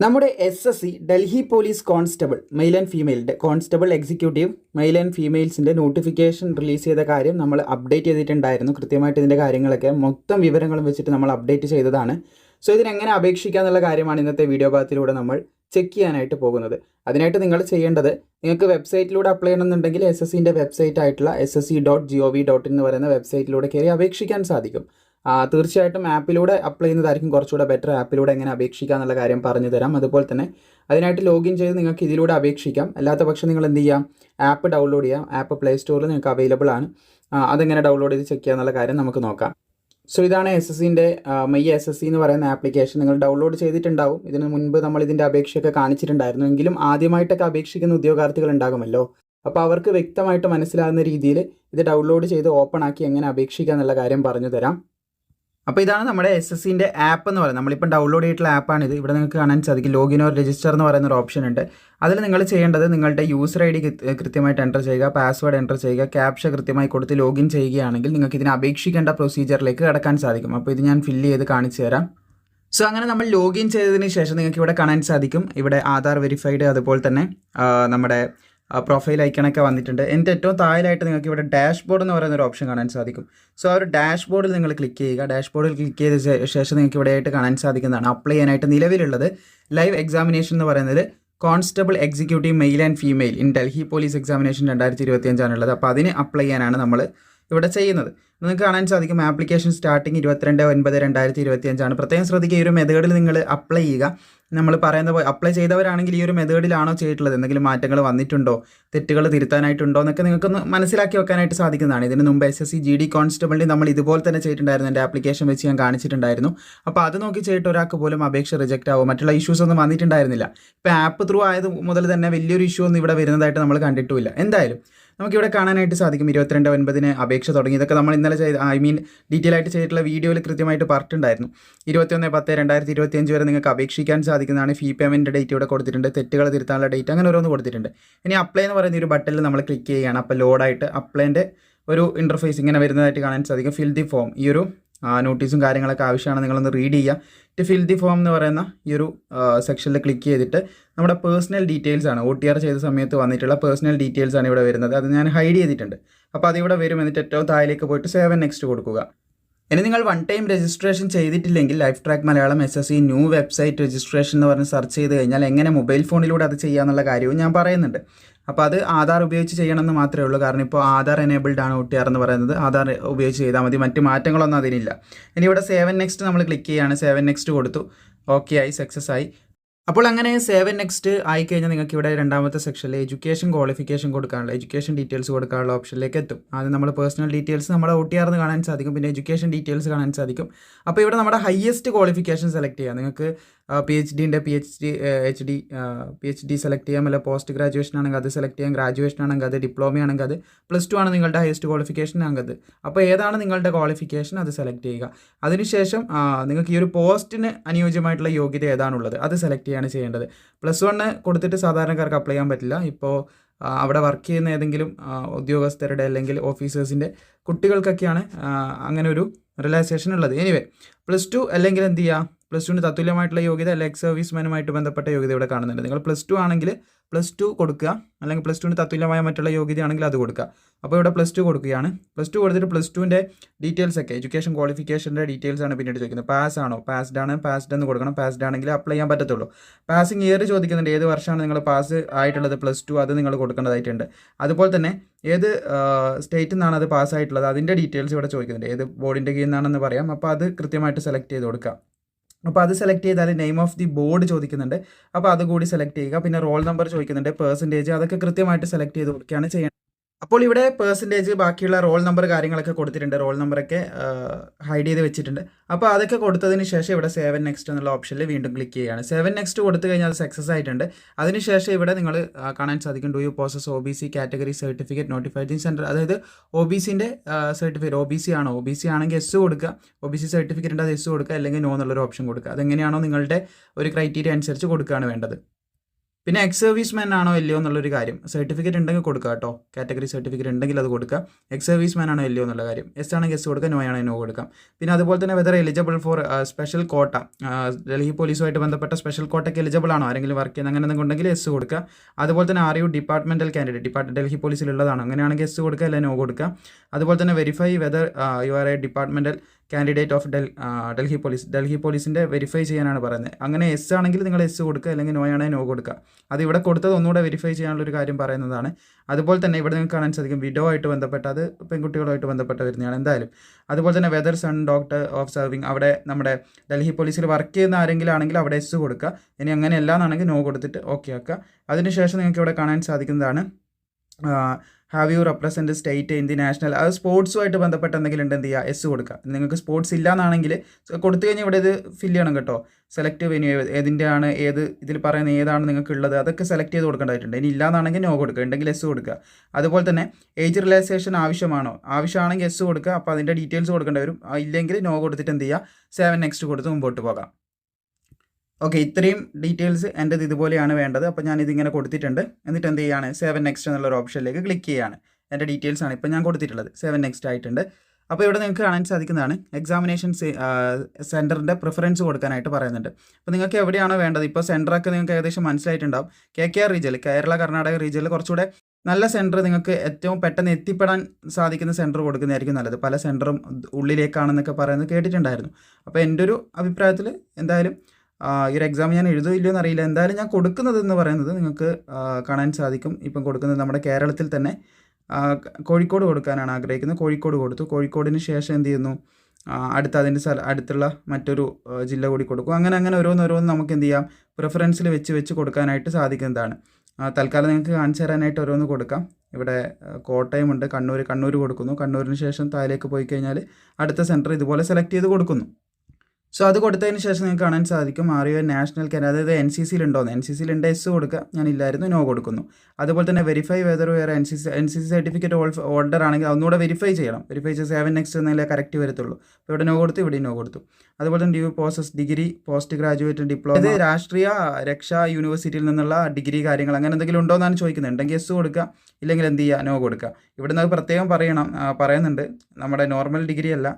നമ്മുടെ S S C Delhi police constable male and ഫീമെയിലിന്റെ constable executive male and ഫീമെയിൽസിന്റെ notification release ചെയ്ത കാര്യം നമ്മൾ അപ്ഡേറ്റ് ചെയ്തിട്ടുണ്ടായിരുന്നു. കൃത്യമായിട്ട് ഇതിന്റെ കാര്യങ്ങളൊക്കെ മൊത്തം വിവരങ്ങളും വെച്ചിട്ട് നമ്മൾ അപ്ഡേറ്റ് ചെയ്തതാണ്. സോ ഇതിനെങ്ങനെ അപേക്ഷിക്കുക എന്നുള്ള കാര്യമാണ് ഇന്നത്തെ വീഡിയോ ഭാഗത്തിലൂടെ നമ്മൾ ചെക്ക് ചെയ്യാനായിട്ട് പോകുന്നത്. അതിനായിട്ട് നിങ്ങൾ ചെയ്യേണ്ടത് നിങ്ങൾക്ക് വെബ്സൈറ്റിലൂടെ അപ്ലൈ ചെയ്യണമെന്നുണ്ടെങ്കിൽ എസ് എസ് സിന്റെ വെബ്സൈറ്റ് ആയിട്ടുള്ള S S C dot G O V dot എന്ന് പറയുന്ന വെബ്സൈറ്റിലൂടെ കയറി അപേക്ഷിക്കാൻ സാധിക്കും. തീർച്ചയായിട്ടും ആപ്പിലൂടെ അപ്ലൈ ചെയ്യുന്നതായിരിക്കും കുറച്ചുകൂടെ ബെറ്റർ ആപ്പിലൂടെ എങ്ങനെ അപേക്ഷിക്കുക എന്നുള്ള കാര്യം പറഞ്ഞു തരാം. അതുപോലെ തന്നെ അതിനായിട്ട് ലോഗിൻ ചെയ്ത് നിങ്ങൾക്ക് ഇതിലൂടെ അപേക്ഷിക്കാം. അല്ലാത്ത പക്ഷം നിങ്ങൾ എന്ത് ചെയ്യാം? ആപ്പ് ഡൗൺലോഡ് ചെയ്യാം. ആപ്പ് പ്ലേ സ്റ്റോറിൽ നിങ്ങൾക്ക് അവൈലബിൾ ആണ്. അതെങ്ങനെ ഡൗൺലോഡ് ചെയ്ത് ചെക്ക് ചെയ്യാന്നുള്ള കാര്യം നമുക്ക് നോക്കാം. സോ ഇതാണ് എസ് എസ് സിന്റെ മെയ് എസ് എസ് സി എന്ന് പറയുന്ന ആപ്ലിക്കേഷൻ നിങ്ങൾ ഡൗൺലോഡ് ചെയ്തിട്ടുണ്ടാവും. ഇതിന് മുൻപ് നമ്മൾ ഇതിന്റെ അപേക്ഷയൊക്കെ കാണിച്ചിട്ടുണ്ടായിരുന്നു. എങ്കിലും ആദ്യമായിട്ടൊക്കെ അപേക്ഷിക്കുന്ന ഉദ്യോഗാർത്ഥികൾ ഉണ്ടാകുമല്ലോ. അപ്പോൾ അവർക്ക് വ്യക്തമായിട്ട് മനസ്സിലാകുന്ന രീതിയിൽ ഇത് ഡൗൺലോഡ് ചെയ്ത് ഓപ്പൺ ആക്കി എങ്ങനെ അപേക്ഷിക്കുക എന്നുള്ള കാര്യം പറഞ്ഞു തരാം. അപ്പോൾ ഇതാണ് നമ്മുടെ എസ് എസ് സിന്റെ ആപ്പ് എന്ന് പറയുന്നത്. നമ്മളിപ്പോൾ ഡൗൺലോഡ് ചെയ്തിട്ടുള്ള ആപ്പാണ് ഇത് ഇവിടെ നിങ്ങൾക്ക് കാണാൻ സാധിക്കും. ലോഗിൻ ഓർ രജിസ്റ്റർ എന്ന് പറയുന്ന ഒരു ഓപ്ഷൻ ഉണ്ട്. അതിൽ നിങ്ങൾ ചെയ്യേണ്ടത് നിങ്ങളുടെ യൂസർ ഐ ഡി കൃത്യമായിട്ട് എന്റർ ചെയ്യുക പാസ്വേഡ് എന്റർ ചെയ്യുക ക്യാപ്ഷ കൃത്യമായി കൊടുത്ത് ലോഗിൻ ചെയ്യുകയാണെങ്കിൽ നിങ്ങൾക്ക് ഇതിനെ അപേക്ഷിക്കേണ്ട പ്രൊസീജിയറിലേക്ക് കടക്കാൻ സാധിക്കും. അപ്പോൾ ഇത് ഞാൻ ഫില്ല് ചെയ്ത് കാണിച്ചു തരാം. സോ അങ്ങനെ നമ്മൾ ലോഗിൻ ചെയ്തതിന് ശേഷം നിങ്ങൾക്ക് ഇവിടെ കാണാൻ സാധിക്കും. ഇവിടെ ആധാർ വെരിഫൈഡ് അതുപോലെ തന്നെ നമ്മുടെ പ്രൊഫൈൽ ഐക്കണൊക്കെ വന്നിട്ടുണ്ട്. എന്റെ ഏറ്റവും താഴെയായിട്ട് നിങ്ങൾക്ക് ഇവിടെ ഡാഷ് ബോർഡ് എന്ന് പറയുന്ന ഒരു ഓപ്ഷൻ കാണാൻ സാധിക്കും. സോ ആ ഒരു ഡാഷ് ബോർഡിൽ നിങ്ങൾ ക്ലിക്ക് ചെയ്യുക. ഡാഷ് ബോർഡിൽ ക്ലിക്ക് ചെയ്ത ശേഷം നിങ്ങൾക്ക് ഇവിടെയായിട്ട് കാണാൻ സാധിക്കുന്നതാണ് അപ്ലൈ ചെയ്യാനായിട്ട് നിലവിലുള്ളത്. ലൈവ് എക്സാമിനേഷൻ എന്ന് പറയുന്നത് constable executive male and female in Delhi police examination രണ്ടായിരത്തി ഇരുപത്തി ഉള്ളത്. അപ്പോൾ അതിന് അപ്ലൈ ചെയ്യാനാണ് നമ്മൾ ഇവിടെ ചെയ്യുന്നത്. നിങ്ങൾക്ക് കാണാൻ സാധിക്കും ആപ്ലിക്കേഷൻ സ്റ്റാർട്ടിങ് ഇരുപത്തിരണ്ട് ഒൻപത് രണ്ടായിരത്തി ഇരുപത്തി അഞ്ചാണ് പ്രത്യേകം ശ്രദ്ധിക്കുക ഈ ഒരു മെത്തേഡിൽ നിങ്ങൾ അപ്ലൈ ചെയ്യുക. നമ്മൾ പറയുന്ന പോലെ അപ്ലൈ ചെയ്തവരാണെങ്കിൽ ഈ ഒരു മെത്തേഡിലാണോ ചെയ്തിട്ടുള്ളത്? എന്തെങ്കിലും മാറ്റങ്ങൾ വന്നിട്ടുണ്ടോ? തെറ്റുകൾ തിരുത്താനായിട്ടുണ്ടോ? എന്നൊക്കെ നിങ്ങൾക്കൊന്ന് മനസ്സിലാക്കി വെക്കാനായിട്ട് സാധിക്കുന്നതാണ്. ഇതിന് മുമ്പ് S S C G D കോൺസ്റ്റബിളിൽ നമ്മൾ ഇതുപോലെ തന്നെ ചെയ്തിട്ടുണ്ടായിരുന്നു. എന്റെ ആപ്ലിക്കേഷൻ വെച്ച് ഞാൻ കാണിച്ചിട്ടുണ്ടായിരുന്നു. അപ്പോൾ അത് നോക്കി ചെയ്തിട്ട് ഒരാൾക്ക് പോലും അപേക്ഷ റിജക്റ്റ് ആവും മറ്റുള്ള ഇഷ്യൂസ് ഒന്നും വന്നിട്ടുണ്ടായിരുന്നില്ല. ഇപ്പോൾ ആപ്പ് ത്രൂ ആയത് മുതൽ തന്നെ വലിയൊരു ഇഷ്യൂ ഒന്നും ഇവിടെ വരുന്നതായിട്ട് നമ്മൾ കണ്ടിട്ടുമില്ല. എന്തായാലും നമുക്കിവിടെ കാണാനായിട്ട് സാധിക്കും. ഇരുപത്തിരണ്ട് ഒൻപതിന് അപേക്ഷ തുടങ്ങി. ഇതൊക്കെ നമ്മൾ ഇന്നലെ ചെയ്ത് ഐ മീൻ ഡീറ്റെയിൽ ആയിട്ട് ചെയ്തിട്ടുള്ള വീഡിയോയിൽ കൃത്യമായിട്ട് പറഞ്ഞിട്ടുണ്ടായിരുന്നു. ഇരുപത്തിയൊന്ന് പത്ത് രണ്ടായിരത്തി ഇരുപത്തിയഞ്ച് വരെ നിങ്ങൾക്ക് അപേക്ഷിക്കാൻ സാധിക്കുന്നതാണ് ഫീ പേയ്മെന്റ് ഡേറ്റ് ഇവിടെ കൊടുത്തിട്ടുണ്ട്. തെറ്റുകൾ തിരുത്താനുള്ള ഡേറ്റ് അങ്ങനെ ഓരോന്ന് കൊടുത്തിട്ടുണ്ട്. ഇനി അപ്ലൈ എന്ന് പറയുന്ന ഒരു ബട്ടണിൽ നമ്മൾ ക്ലിക്ക് ചെയ്യുകയാണ്. അപ്പോൾ ലോഡായിട്ട് അപ്ലൈന്റെ ഒരു ഇന്റർഫേസ് ഇങ്ങനെ വരുന്നതായിട്ട് കാണാൻ സാധിക്കും. ഫിൽ ദി ഫോം ഈ ഒരു നോട്ടീസും കാര്യങ്ങളൊക്കെ ആവശ്യമാണ് നിങ്ങളൊന്ന് റീഡ് ചെയ്യുക. ടു ഫിൽ ദി ഫോം എന്ന് പറയുന്ന ഈ ഒരു സെക്ഷനിൽ ക്ലിക്ക് ചെയ്തിട്ട് നമ്മുടെ പേഴ്സണൽ ഡീറ്റെയിൽസ് ആണ് ഒ ടി ആർ ചെയ്ത സമയത്ത് വന്നിട്ടുള്ള പേഴ്സണൽ ഡീറ്റെയിൽസ് ആണ് ഇവിടെ വരുന്നത്. അത് ഞാൻ ഹൈഡ് ചെയ്തിട്ടുണ്ട്. അപ്പോൾ അതിവിടെ വരും എന്നിട്ട് ഏറ്റവും താഴേക്ക് പോയിട്ട് സേവൻ നെക്സ്റ്റ് കൊടുക്കുക. ഇനി നിങ്ങൾ വൺ ടൈം രജിസ്ട്രേഷൻ ചെയ്തിട്ടില്ലെങ്കിൽ life track Malayalam S S new website registration എന്ന് പറഞ്ഞ് സെർച്ച് ചെയ്ത് കഴിഞ്ഞാൽ എങ്ങനെ മൊബൈൽ ഫോണിലൂടെ അത് ചെയ്യാമെന്നുള്ള കാര്യവും ഞാൻ പറയുന്നുണ്ട്. അപ്പോൾ അത് ആധാർ ഉപയോഗിച്ച് ചെയ്യണമെന്ന് മാത്രമേ ഉള്ളൂ. കാരണം ഇപ്പോൾ ആധാർ എനേബിൾഡ് ആണ് ഒ ആർ എന്ന് പറയുന്നത്. ആധാർ ഉപയോഗിച്ച് ചെയ്താൽ മതി. മറ്റ് മാറ്റങ്ങളൊന്നും അതിനില്ല. ഇനി ഇവിടെ സേവൻ നെക്സ്റ്റ് നമ്മൾ ക്ലിക്ക് ചെയ്യുകയാണ് സേവൻ നെക്സ്റ്റ് കൊടുത്തു. ഓക്കെ ആയി. സക്സസ് ആയി. അപ്പോൾ അങ്ങനെ സെവൻ നെക്സ്റ്റ് ആയിക്കഴിഞ്ഞാൽ നിങ്ങൾക്ക് ഇവിടെ രണ്ടാമത്തെ സെക്ഷനിൽ എഡ്യൂക്കേഷൻ ക്വാളിഫിക്കേഷൻ കൊടുക്കാനുള്ള എഡ്യൂക്കേഷൻ ഡീറ്റെയിൽസ് കൊടുക്കാനുള്ള ഓപ്ഷനിലേക്ക് എത്തും. ആദ്യം നമ്മൾ പേഴ്സണൽ ഡീറ്റെയിൽസ് നമ്മുടെ ഒ ടി കാണാൻ സാധിക്കും പിന്നെ എഡ്യൂക്കേഷൻ ഡീറ്റെയിൽസ് കാണാൻ സാധിക്കും. അപ്പോൾ ഇവിടെ നമ്മുടെ ഹയസ്റ്റ് ക്വാളിഫിക്കേഷൻ സെലക്ട് ചെയ്യാം. നിങ്ങൾക്ക് P H ഡിന്റെ P H D H D P H D select ചെയ്യാം അല്ല പോസ്റ്റ് ഗ്രാജുവേഷൻ ആണെങ്കിൽ അത് സെലക്ട് ചെയ്യാം. ഗ്രാജുവേഷൻ ആണെങ്കിൽ അത് ഡിപ്ലോമ ആണെങ്കിൽ അത് പ്ലസ് ടു ആണ് നിങ്ങളുടെ ഹയസ്റ്റ് ക്വാളിഫിക്കേഷൻ അത്. അപ്പോൾ ഏതാണ് നിങ്ങളുടെ ക്വാളിഫിക്കേഷൻ അത് സെലക്ട് ചെയ്യുക. അതിനുശേഷം നിങ്ങൾക്ക് ഈ ഒരു പോസ്റ്റിന് അനുയോജ്യമായിട്ടുള്ള യോഗ്യത ഏതാണുള്ളത്? അത് സെലക്ട് ചെയ്യാണ് ചെയ്യേണ്ടത്. പ്ലസ് വണ്ണ് കൊടുത്തിട്ട് സാധാരണക്കാർക്ക് അപ്ലൈ ചെയ്യാൻ പറ്റില്ല. ഇപ്പോൾ അവിടെ വർക്ക് ചെയ്യുന്ന ഏതെങ്കിലും ഉദ്യോഗസ്ഥരുടെ അല്ലെങ്കിൽ ഓഫീസേഴ്സിന്റെ കുട്ടികൾക്കൊക്കെയാണ് അങ്ങനെ ഒരു റിലാക്സേഷൻ ഉള്ളത്. എനിവേ പ്ലസ് ടു അല്ലെങ്കിൽ എന്ത് ചെയ്യുക പ്ലസ് ടുവിന് തത്തുല്യമായിട്ടുള്ള യോഗ്യത അല്ലെങ്കിൽ എക്സ് സർവീസ്മാനുമായിട്ട് ബന്ധപ്പെട്ട യോഗ്യത ഇവിടെ കാണുന്നുണ്ട്. നിങ്ങൾ പ്ലസ് ടു ആണെങ്കിൽ പ്ലസ് ടു കൊടുക്കുക. അല്ലെങ്കിൽ പ്ലസ് ടുവിന് തത്തുല്യമായ മറ്റുള്ള യോഗ്യതയാണെങ്കിൽ അത് കൊടുക്കുക. അപ്പോൾ ഇവിടെ പ്ലസ് ടു കൊടുക്കുകയാണ്. പ്ലസ് ടു കൊടുത്തിട്ട് പ്ലസ് ടുവിന്റെ ഡീറ്റെയിൽസ് ഒക്കെ എഡ്യൂക്കേഷൻ ക്വാളിഫിക്കേഷന്റെ ഡീറ്റെയിൽസ് ആണ് പിന്നീട് ചോദിക്കുന്നത്. പാസ് ആണോ? പാസ്ഡ് ആണ്. പാസ്ഡ് എന്ന് കൊടുക്കണം. പാസ്ഡ് ആണെങ്കിൽ അപ്ലൈ ചെയ്യാൻ പറ്റത്തുള്ളൂ. പാസിംഗ് ഇയർ ചോദിക്കുന്നുണ്ട്. ഏത് വർഷമാണ് നിങ്ങൾ പാസ് ആയിട്ടുള്ളത്? പ്ലസ് ടു അത് നിങ്ങൾ കൊടുക്കേണ്ടതായിട്ടുണ്ട്. അതുപോലെ തന്നെ ഏത് സ്റ്റേറ്റിൽ നിന്നാണ് അത് പാസ്സായിട്ടുള്ളത് അതിന്റെ ഡീറ്റെയിൽസ് ഇവിടെ ചോദിക്കുന്നുണ്ട്. ഏത് ബോർഡിന്റെ കീഴിൽ നിന്നാണെന്ന് പറയാം. അപ്പോൾ അത് കൃത്യമായിട്ട് സെലക്ട് ചെയ്ത് കൊടുക്കുക. അപ്പോൾ അത് സെലക്ട് ചെയ്താൽ നെയിം ഓഫ് ദി ബോർഡ് ചോദിക്കുന്നുണ്ട്. അപ്പോൾ അത് കൂടി സെലക്ട് ചെയ്യുക. പിന്നെ റോൾ നമ്പർ ചോദിക്കുന്നുണ്ട്. പേഴ്സന്റേജ് അതൊക്കെ കൃത്യമായിട്ട് സെലക്ട് ചെയ്ത് കൊടുക്കുകയാണ് ചെയ്യേണ്ടത് അപ്പോൾ ഇവിടെ പേഴ്സന്റേജ് ബാക്കിയുള്ള റോൾ നമ്പർ കാര്യങ്ങളൊക്കെ കൊടുത്തിട്ടുണ്ട്. റോൾ നമ്പറൊക്കെ ഹൈഡ് ചെയ്ത് വെച്ചിട്ടുണ്ട്. അപ്പോൾ അതൊക്കെ കൊടുത്തതിന് ശേഷം ഇവിടെ സെവൻ നെക്സ്റ്റ് എന്നുള്ള ഓപ്ഷനിൽ വീണ്ടും ക്ലിക്ക് ചെയ്യുകയാണ്. സെവൻ നെക്സ്റ്റ് കൊടുത്തു കഴിഞ്ഞാൽ അത് സക്സസ് ആയിട്ടുണ്ട്. അതിനുശേഷം ഇവിടെ നിങ്ങൾ കാണാൻ സാധിക്കും. Do you process O B C category certificate notifying centre അതായത് ഒ ബി സിന്റെ സർട്ടിഫിക്കറ്റ് ഒ ബി സി ആണോ? ഒ ബി സി ആണെങ്കിൽ എസ് കൊടുക്കുക. ഒ ബി സി സർട്ടിഫിക്കറ്റ് ഉണ്ട് അത് എസ് കൊടുക്കുക. അല്ലെങ്കിൽ നോ എന്നുള്ളൊരു ഓപ്ഷൻ കൊടുക്കുക. അതെങ്ങനെയാണോ നിങ്ങളുടെ ഒരു ക്രൈറ്റീരിയ അനുസരിച്ച് കൊടുക്കുകയാണ് വേണ്ടത്. പിന്നെ എക്സ് സർവീസ് മാൻ ആണോ ഇല്ലയോ എന്നുള്ളൊരു കാര്യം. സർട്ടിഫിക്കറ്റ് ഉണ്ടെങ്കിൽ കൊടുക്കുക കേട്ടോ. കാറ്റഗറി സർട്ടിഫിക്കറ്റ് ഉണ്ടെങ്കിൽ അത് കൊടുക്കുക എക്സ് സർവീസ് മാൻ ആണോ ഇല്ലയോ എന്നുള്ള കാര്യം. എസ് ആണെങ്കിൽ എസ് കൊടുക്കുക നോ ആണെങ്കിൽ നോ കൊടുക്കാം. പിന്നെ അതുപോലെ തന്നെ വെതർ എലിജിബിൾ ഫോർ സ്പെഷ്യൽ കോട്ട ഡൽഹി പോലീസുമായിട്ട് ബന്ധപ്പെട്ട സ്പെഷ്യൽ കോട്ടയ്ക്ക് എലിജിബിൾ ആണോ? ആരെങ്കിലും വർക്ക് ചെയ്യുന്ന അങ്ങനെ എന്തെങ്കിലും ഉണ്ടെങ്കിൽ എസ് കൊടുക്കുക അതുപോലെ തന്നെ are you departmental candidate depart Delhi പോലീസിലുള്ളതാണോ? അങ്ങനെയാണെങ്കിൽ എസ് കൊടുക്കുക അല്ലെങ്കിൽ നോ കൊടുക്കുക അതുപോലെ തന്നെ verify whether you are a departmental candidate of Del Delhi police Delhi പോലീസിന്റെ വെരിഫൈ ചെയ്യാനാണ് പറയുന്നത്. അങ്ങനെ എസ് ആണെങ്കിൽ നിങ്ങൾ എസ് കൊടുക്കുക അല്ലെങ്കിൽ നോ ആണെങ്കിൽ നോ കൊടുക്കുക. അത് ഇവിടെ കൊടുത്തത് ഒന്നുകൂടെ വെരിഫൈ ചെയ്യാനുള്ള ഒരു കാര്യം പറയുന്നതാണ്. അതുപോലെ തന്നെ ഇവിടെ നിങ്ങൾക്ക് കാണാൻ സാധിക്കും വിഡോ ആയിട്ട് ബന്ധപ്പെട്ട അത് പെൺകുട്ടികളുമായിട്ട് ബന്ധപ്പെട്ട് വരുന്നതാണ് എന്തായാലും. അതുപോലെ തന്നെ whether son daughter of serving അവിടെ നമ്മുടെ ഡൽഹി പോലീസിൽ വർക്ക് ചെയ്യുന്ന ആരെങ്കിലും ആണെങ്കിൽ അവിടെ എസ് കൊടുക്കുക. ഇനി അങ്ങനെ അല്ലാന്നാണെങ്കിൽ നോ കൊടുത്തിട്ട് ഓക്കെ ആക്കുക. അതിനുശേഷം നിങ്ങൾക്ക് ഇവിടെ കാണാൻ സാധിക്കുന്നതാണ് have you represent state the national അത് സ്പോർട്സുമായിട്ട് ബന്ധപ്പെട്ട് എന്തെങ്കിലും ഉണ്ട് എന്ത് ചെയ്യുക? എസ് കൊടുക്കുക. നിങ്ങൾക്ക് സ്പോർട്സ് ഇല്ല എന്നാണെങ്കിൽ കൊടുത്തു കഴിഞ്ഞാൽ ഇവിടെ ഇത് ഫില്ല് ചെയ്യണം കേട്ടോ. സെലക്ട് വെന്യൂ ഏതിന്റെ ആണ് ഏത് ഇതിൽ പറയുന്ന ഏതാണ് നിങ്ങൾക്ക് ഉള്ളത് അതൊക്കെ സെലക്ട് ചെയ്ത് കൊടുക്കേണ്ടതായിട്ടുണ്ട്. ഇനി ഇല്ലാന്നാണെങ്കിൽ നോ കൊടുക്കുക. ഉണ്ടെങ്കിൽ എസ് കൊടുക്കുക. അതുപോലെ തന്നെ ഏജ് റിലാക്സേഷൻ ആവശ്യമാണോ? ആവശ്യമാണെങ്കിൽ എസ് കൊടുക്കുക. അപ്പോൾ അതിന്റെ ഡീറ്റെയിൽസ് കൊടുക്കേണ്ടി വരും. ഇല്ലെങ്കിൽ നോ കൊടുത്തിട്ട് എന്ത് ചെയ്യുക? സെവൻ നെക്സ്റ്റ് കൊടുത്ത് മുമ്പോട്ട് പോകാം. ഓക്കെ ഇത്രയും ഡീറ്റെയിൽസ് എന്റെത് ഇതുപോലെയാണ് വേണ്ടത്. അപ്പോൾ ഞാൻ ഇതിങ്ങനെ കൊടുത്തിട്ടുണ്ട്. എന്നിട്ട് എന്ത് ചെയ്യാണ് സെവൻ നെക്സ്റ്റ് എന്നുള്ള ഒരു ഓപ്ഷനിലേക്ക് ക്ലിക്ക് ചെയ്യാണ് എന്റെ ഡീറ്റെയിൽസ് ആണ് ഇപ്പോൾ ഞാൻ കൊടുത്തിട്ടുള്ളത്. സെവൻ നെക്സ്റ്റ് ആയിട്ടുണ്ട്. അപ്പോൾ ഇവിടെ നിങ്ങൾക്ക് കാണാൻ സാധിക്കുന്നതാണ് എക്സാമിനേഷൻ സെന്ററിന്റെ പ്രിഫറൻസ് കൊടുക്കാനായിട്ട് പറയുന്നുണ്ട്. അപ്പോൾ നിങ്ങൾക്ക് എവിടെയാണോ വേണ്ടത്? ഇപ്പോൾ സെന്ററൊക്കെ നിങ്ങൾക്ക് ഏകദേശം മനസ്സിലായിട്ടുണ്ടാവും. K K R regional Kerala Karnataka റീജിയനിൽ കുറച്ചുകൂടെ നല്ല സെന്റർ നിങ്ങൾക്ക് ഏറ്റവും പെട്ടെന്ന് എത്തിപ്പെടാൻ സാധിക്കുന്ന സെന്റർ കൊടുക്കുന്നതായിരിക്കും നല്ലത്. പല സെന്ററും ഉള്ളിലേക്കാണെന്നൊക്കെ പറയുന്നത് കേട്ടിട്ടുണ്ടായിരുന്നു. അപ്പോൾ എന്റെ ഒരു അഭിപ്രായത്തിൽ എന്തായാലും ഈ ഒരു എക്സാം ഞാൻ എഴുതോ ഇല്ലയോ എന്നറിയില്ല എന്തായാലും ഞാൻ കൊടുക്കുന്നത് എന്ന് പറയുന്നത് നിങ്ങൾക്ക് കാണാൻ സാധിക്കും. ഇപ്പം കൊടുക്കുന്നത് നമ്മുടെ കേരളത്തിൽ തന്നെ. കോഴിക്കോട് കൊടുക്കാനാണ് ആഗ്രഹിക്കുന്നത്. കോഴിക്കോട് കൊടുത്തു. കോഴിക്കോടിന് ശേഷം എന്ത് ചെയ്യുന്നു? അടുത്ത അതിന്റെ സ്ഥല അടുത്തുള്ള മറ്റൊരു ജില്ല കൂടി കൊടുക്കും. അങ്ങനെ അങ്ങനെ ഓരോന്നോരോന്ന് നമുക്ക് എന്ത് ചെയ്യാം? പ്രിഫറൻസിൽ വെച്ച് വെച്ച് കൊടുക്കാനായിട്ട് സാധിക്കുന്നതാണ്. തൽക്കാലം നിങ്ങൾക്ക് കാണിച്ചു തരാനായിട്ട് ഓരോന്ന് കൊടുക്കാം. ഇവിടെ കോട്ടയമുണ്ട്. കണ്ണൂർ കണ്ണൂർ കൊടുക്കുന്നു. കണ്ണൂരിന് ശേഷം താഴേക്ക് പോയി കഴിഞ്ഞാൽ അടുത്ത സെന്റർ ഇതുപോലെ സെലക്ട് ചെയ്ത് കൊടുക്കുന്നു. സോ അത് കൊടുത്തതിന് ശേഷം നിങ്ങൾക്ക് കാണാൻ സാധിക്കും. ആർ യു നാഷണൽ കാൻ അതായത് എൻ സി സിയിൽ ഉണ്ടോന്ന് എൻ സി സിയിൽ ഉണ്ട് എസ് കൊടുക്കുക ഞാൻ ഇല്ലായിരുന്നു. നോ കൊടുക്കുന്നു. അതുപോലെ തന്നെ വെരിഫൈ വെതർ വേറെ N C C N C C certificate order ആണെങ്കിൽ ഒന്നുകൂടെ വെരിഫൈ ചെയ്യണം. വെരിഫൈ ചെയ്ത് സെവൻ നെക്സ്റ്റ് എന്നല്ലേ കറക്റ്റ് വരത്തുള്ളൂ. അപ്പോൾ ഇവിടെ നോ കൊടുത്തു ഇവിടെ നോ കൊടുത്തു. അതുപോലെ തന്നെ do process degree post graduate diploma ഇത് രാഷ്ട്രീയ രക്ഷാ യൂണിവേഴ്സിറ്റിയിൽ നിന്നുള്ള ഡിഗ്രി കാര്യങ്ങൾ അങ്ങനെ എന്തെങ്കിലും ഉണ്ടോ എന്നാണ് ചോദിക്കുന്നത്. ഉണ്ടെങ്കിൽ എസ് കൊടുക്കുക ഇല്ലെങ്കിൽ എന്ത് ചെയ്യുക? നോ കൊടുക്കുക ഇവിടെ നിന്ന് പ്രത്യേകം പറയണം. പറയുന്നുണ്ട്. നമ്മുടെ നോർമൽ ഡിഗ്രി അല്ല.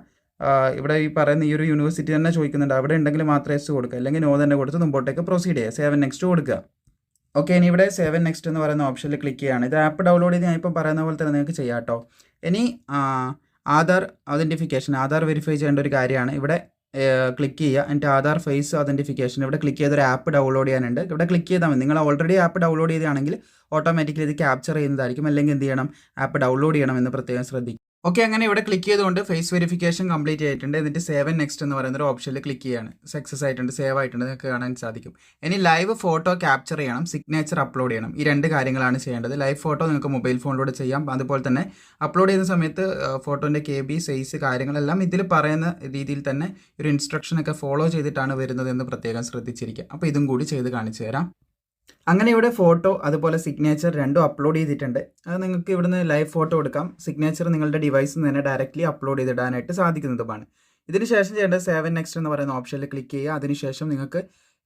ഇവിടെ ഈ പറയുന്ന ഈ ഒരു യൂണിവേഴ്സിറ്റി തന്നെ ചോദിക്കുന്നുണ്ട്. അവിടെ ഉണ്ടെങ്കിൽ മാത്രമേ എസ് കൊടുക്കുക അല്ലെങ്കിൽ നോ തന്നെ കൊടുത്ത് മുമ്പോട്ടേക്ക് പ്രൊസീഡ് ചെയ്യുക. സേവൻ നെക്സ്റ്റ് കൊടുക്കുക. ഓക്കെ ഇനി ഇവിടെ സെവൻ നെക്സ്റ്റ് എന്ന് പറയുന്ന ഓപ്ഷനിൽ ക്ലിക്ക് ചെയ്യുകയാണ്. ഇത് ആപ്പ് ഡൗൺലോഡ് ചെയ്ത് ഞാൻ ഇപ്പം പറയുന്ന പോലെ തന്നെ നിങ്ങൾക്ക് ചെയ്യാം കേട്ടോ ഇനി ആധാർ ഐഡന്റിഫിക്കേഷൻ ആധാർ വെരിഫൈ ചെയ്യേണ്ട ഒരു കാര്യമാണ്. ഇവിടെ ക്ലിക്ക് ചെയ്യുക. എന്നിട്ട് ആധാർ ഫേസ് ഐഡന്റിഫിക്കേഷൻ ഇവിടെ ക്ലിക്ക് ചെയ്തൊരു ആപ്പ് ഡൗൺലോഡ് ചെയ്യാനുണ്ട്. ഇവിടെ ക്ലിക്ക് ചെയ്താൽ മതി. നിങ്ങൾ ഓൾറെഡി ആപ്പ് ഡൗൺലോഡ് ചെയ്താണെങ്കിൽ ഓട്ടോമാറ്റിക്കലി ഇത് ക്യാപ്ചർ ചെയ്യുന്നതായിരിക്കും. അല്ലെങ്കിൽ എന്ത് ചെയ്യണം? ആപ്പ് ഡൗൺലോഡ് ചെയ്യണം എന്ന് പ്രത്യേകം ശ്രദ്ധിക്കുക. ഓക്കെ അങ്ങനെ ഇവിടെ ക്ലിക്ക് ചെയ്തുകൊണ്ട് ഫേസ് വെരിഫിക്കേഷൻ കംപ്ലീറ്റ് ആയിട്ടുണ്ട് എന്നിട്ട് സേവൻ നെക്സ്റ്റ് എന്ന് പറയുന്ന ഒരു ഓപ്ഷനിൽ ക്ലിക്ക് ചെയ്യാണ്. സക്സസ് ആയിട്ടുണ്ട് സേവ് ആയിട്ടുണ്ട് നിങ്ങൾക്ക് കാണാൻ സാധിക്കും. ഇനി ലൈവ് ഫോട്ടോ ക്യാപ്ചർ ചെയ്യണം സിഗ്നേച്ചർ അപ്ലോഡ് ചെയ്യണം. ഈ രണ്ട് കാര്യങ്ങളാണ് ചെയ്യേണ്ടത്. ലൈവ് ഫോട്ടോ നിങ്ങൾക്ക് മൊബൈൽ ഫോണിലൂടെ ചെയ്യാം. അതുപോലെ തന്നെ അപ്ലോഡ് ചെയ്യുന്ന സമയത്ത് ഫോട്ടോന്റെ കെ ബി സൈസ് കാര്യങ്ങളെല്ലാം ഇതിൽ പറയുന്ന രീതിയിൽ തന്നെ ഒരു ഇൻസ്ട്രക്ഷനൊക്കെ ഫോളോ ചെയ്തിട്ടാണ് വരുന്നത് എന്ന് പ്രത്യേകം ശ്രദ്ധിച്ചിരിക്കുക. അപ്പോൾ ഇതും കൂടി ചെയ്ത് കാണിച്ചു തരാം. അങ്ങനെ ഇവിടെ ഫോട്ടോ അതുപോലെ സിഗ്നേച്ചർ രണ്ടും അപ്ലോഡ് ചെയ്തിട്ടുണ്ട്. അത് നിങ്ങൾക്ക് ഇവിടുന്ന് ലൈവ് ഫോട്ടോ എടുക്കാം. സിഗ്നേച്ചർ നിങ്ങളുടെ ഡിവൈസിൽ നിന്ന് തന്നെ ഡയറക്റ്റ്ലി അപ്ലോഡ് ചെയ്തിടാനായിട്ട് സാധിക്കുന്നതുമാണ്. ഇതിനുശേഷം ചെയ്യേണ്ടത് സെവൻ നെക്സ്റ്റ് എന്ന് പറയുന്ന ഓപ്ഷനിൽ ക്ലിക്ക് ചെയ്യുക. അതിനുശേഷം നിങ്ങൾക്ക്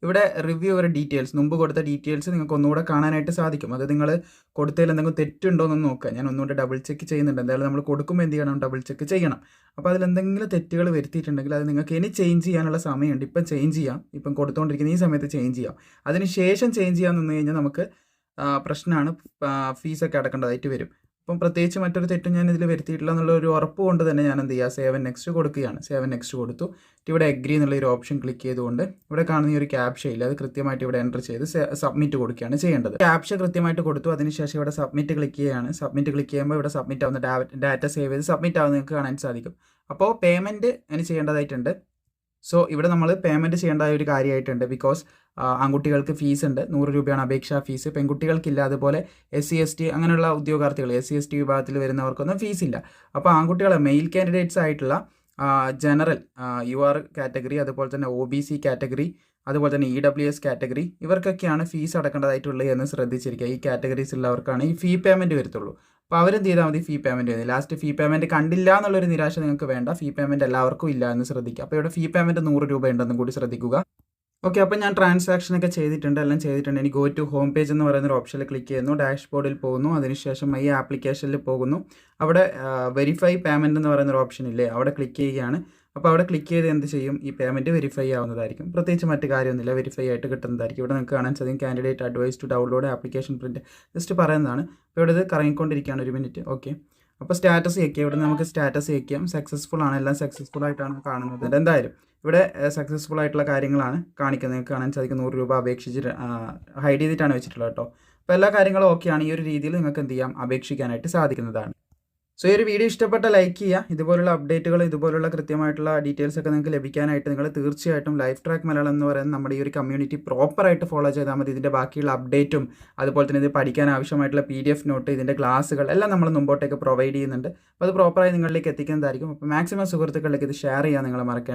ഇവിടെ റിവ്യൂ ഒരു ഡീറ്റെയിൽസ് മുമ്പ് കൊടുത്ത ഡീറ്റെയിൽസ് നിങ്ങൾക്ക് ഒന്നുകൂടെ കാണാനായിട്ട് സാധിക്കും. അത് നിങ്ങൾ കൊടുത്തതിൽ എന്തെങ്കിലും തെറ്റുണ്ടോ എന്ന് നോക്കുക. ഞാൻ ഒന്നുകൂടെ ഡബിൾ ചെക്ക് ചെയ്യുന്നുണ്ട്. എന്തായാലും നമ്മൾ കൊടുക്കുമ്പോൾ എന്ത് ചെയ്യണം? ഡബിൾ ചെക്ക് ചെയ്യണം. അപ്പോൾ അതിൽ എന്തെങ്കിലും തെറ്റുകൾ വരുത്തിയിട്ടുണ്ടെങ്കിൽ അത് നിങ്ങൾക്ക് ഇനി ചേഞ്ച് ചെയ്യാനുള്ള സമയമുണ്ട്. ഇപ്പം ചേഞ്ച് ചെയ്യാം. ഇപ്പം കൊടുത്തുകൊണ്ടിരിക്കുന്ന ഈ സമയത്ത് ചേഞ്ച് ചെയ്യാം. അതിന് ശേഷം ചേഞ്ച് ചെയ്യാൻ നിന്ന് കഴിഞ്ഞാൽ നമുക്ക് പ്രശ്നമാണ് ഫീസൊക്കെ അടക്കേണ്ടതായിട്ട് വരും. അപ്പം പ്രത്യേകിച്ച് മറ്റൊരു തെറ്റും ഞാൻ ഇതിൽ വരുത്തിയിട്ടില്ല എന്നുള്ള ഒരു ഉറപ്പ് കൊണ്ട് തന്നെ ഞാൻ എന്ത് ചെയ്യുക സേവൻ നെക്സ്റ്റ് കൊടുക്കുകയാണ്. സേവൻ നെക്സ്റ്റ് കൊടുത്തു. ഇവിടെ എഗ്രി എന്നുള്ള ഒരു ഓപ്ഷൻ ക്ലിക്ക് ചെയ്തുകൊണ്ട് ഇവിടെ കാണുന്ന ഈ ഒരു ക്യാപ്ഷ ഇല്ല അത് കൃത്യമായിട്ട് ഇവിടെ എന്റർ ചെയ്ത് സബ്മിറ്റ് കൊടുക്കുകയാണ് ചെയ്യേണ്ടത്. ക്യാപ്ഷ കൃത്യമായിട്ട് കൊടുത്തു അതിനുശേഷം ഇവിടെ സബ്മിറ്റ് ക്ലിക്ക് ചെയ്യുകയാണ്. സബ്മിറ്റ് ക്ലിക്ക് ചെയ്യുമ്പോൾ ഇവിടെ സബ്മിറ്റ് ആവുന്ന ഡാറ്റ സേവ് ചെയ്ത് സബ്മിറ്റ് ആവുന്ന നിങ്ങൾക്ക് കാണാൻ സാധിക്കും. അപ്പോൾ പേയ്മെന്റ് അതിന് ചെയ്യേണ്ടതായിട്ടുണ്ട്. സോ ഇവിടെ നമ്മൾ പേയ്മെന്റ് ചെയ്യേണ്ട ഒരു കാര്യമായിട്ടുണ്ട്. ബിക്കോസ് ആൺകുട്ടികൾക്ക് ഫീസ് ഉണ്ട്. നൂറ് രൂപയാണ് അപേക്ഷാ ഫീസ് പെൺകുട്ടികൾക്കില്ല. അതുപോലെ എസ് സി എസ് ടി അങ്ങനെയുള്ള ഉദ്യോഗാർത്ഥികൾ എസ് സി എസ് ടി വിഭാഗത്തിൽ വരുന്നവർക്കൊന്നും ഫീസ് ഇല്ല. അപ്പോൾ ആൺകുട്ടികളെ മെയിൽ കാൻഡിഡേറ്റ്സ് ആയിട്ടുള്ള ജനറൽ യു ആർ കാറ്റഗറി അതുപോലെ തന്നെ ഒ ബി സി കാറ്റഗറി അതുപോലെ തന്നെ ഇ ഡബ്ല്യു എസ് കാറ്റഗറി ഇവർക്കൊക്കെയാണ് ഫീസ് അടക്കേണ്ടതായിട്ടുള്ളത് എന്ന് ശ്രദ്ധിച്ചിരിക്കുക. ഈ കാറ്റഗറീസ് ഉള്ളവർക്കാണ് ഈ ഫീ പേയ്മെന്റ് വരത്തുള്ളൂ. അപ്പോൾ അവരെന്ത് ചെയ്താൽ മതി ഫീ പേയ്മെന്റ് ചെയ്യുന്നത് ലാസ്റ്റ് ഫീ പേയ്മെന്റ് കണ്ടില്ല എന്നുള്ളൊരു നിരാശ നിങ്ങൾക്ക് വേണ്ട. ഫീ പേയ്മെന്റ് എല്ലാവർക്കും ഇല്ല എന്ന് ശ്രദ്ധിക്കുക. അപ്പോൾ ഇവിടെ ഫീ പേയ്മെന്റ് നൂറ് രൂപ ഉണ്ടെന്നും കൂടി ശ്രദ്ധിക്കുക. ഓക്കെ അപ്പോൾ ഞാൻ ട്രാൻസാക്ഷൻ ഒക്കെ ചെയ്തിട്ടുണ്ട്. എല്ലാം ചെയ്തിട്ടുണ്ട്. എനിക്ക് ഗോ ടു ഹോം പേജ് എന്ന് പറയുന്ന ഒരു ഓപ്ഷനിൽ ക്ലിക്ക് ചെയ്യുന്നു. ഡാഷ് ബോർഡിൽ പോകുന്നു. അതിനുശേഷം ഈ ആപ്ലിക്കേഷനിൽ പോകുന്നു. അവിടെ വെരിഫൈ പേയ്മെന്റ് എന്ന് പറയുന്ന ഒരു ഓപ്ഷൻ ഇല്ലേ? അവിടെ ക്ലിക്ക് ചെയ്യുകയാണ്. അപ്പോൾ അവിടെ ക്ലിക്ക് ചെയ്ത് എന്ത് ചെയ്യും? ഈ പേയ്മെന്റ് വെരിഫൈ ആവുന്നതായിരിക്കും. പ്രത്യേകിച്ച് മറ്റു കാര്യമൊന്നുമില്ല. വെരിഫൈ ആയിട്ട് കിട്ടുന്നതായിരിക്കും. ഇവിടെ നിങ്ങൾക്ക് കാണാൻ സാധിക്കും. Candidate advise to download application print just പറയുന്നതാണ്. അപ്പോൾ ഇവിടെ ഇത് കറങ്ങിക്കൊണ്ടിരിക്കുകയാണ് ഒരു മിനിറ്റ് ഓക്കെ അപ്പോൾ സ്റ്റാറ്റസ് ചെക്ക് ഇവിടെ നമുക്ക് സ്റ്റാറ്റസ് ചെക്ക് ചെയ്യാം സക്സസ്ഫുൾ ആണ്. എല്ലാം സക്സസ്ഫുൾ ആയിട്ടാണ് കാണുന്നത്. എന്തായാലും ഇവിടെ സക്സസ്ഫുൾ ആയിട്ടുള്ള കാര്യങ്ങളാണ് കാണിക്കുന്നത്. നിങ്ങൾക്ക് കാണാൻ സാധിക്കും. നൂറ് രൂപ അപേക്ഷിച്ച് ഹൈഡ് ചെയ്തിട്ടാണ് വെച്ചിട്ടുള്ളത് കേട്ടോ. അപ്പോൾ എല്ലാ കാര്യങ്ങളും ഓക്കെയാണ് ഈ ഒരു രീതിയിൽ നിങ്ങൾക്ക് എന്ത് ചെയ്യാം? അപേക്ഷിക്കാനായിട്ട് സാധിക്കുന്നതാണ്. സോ ഈ ഒരു വീഡിയോ ഇഷ്ടപ്പെട്ട ലൈക്ക് ചെയ്യുക. ഇതുപോലുള്ള അപ്ഡേറ്റുകൾ ഇതുപോലുള്ള കൃത്യമായിട്ടുള്ള ഡീറ്റെയിൽസ് ഒക്കെ നിങ്ങൾക്ക് ലഭിക്കാനായിട്ട് നിങ്ങൾ തീർച്ചയായിട്ടും ലൈഫ് ട്രാക്ക് മലയാളം എന്ന് പറയുന്ന നമ്മുടെ ഈ ഒരു കമ്മ്യൂണിറ്റി പ്രോപ്പറായിട്ട് ഫോളോ ചെയ്താൽ മതി. ഇതിന്റെ ബാക്കിയുള്ള അപ്ഡേറ്റും അതുപോലെ തന്നെ ഇത് പഠിക്കാൻ ആവശ്യമായിട്ടുള്ള പി ഡി എഫ് നോട്ട് ഇതിന്റെ ക്ലാസ്സുകൾ എല്ലാം നമ്മൾ മുമ്പോട്ടേക്ക് പ്രൊവൈഡ് ചെയ്യുന്നുണ്ട്. അപ്പോൾ അത് പ്രോപ്പറായി നിങ്ങളിലേക്ക് എത്തിക്കുന്നതായിരിക്കും. അപ്പോൾ മാക്സിമം സുഹൃത്തുക്കളിലേക്ക് ഇത് ഷെയർ ചെയ്യാൻ നിങ്ങൾ മറക്കുക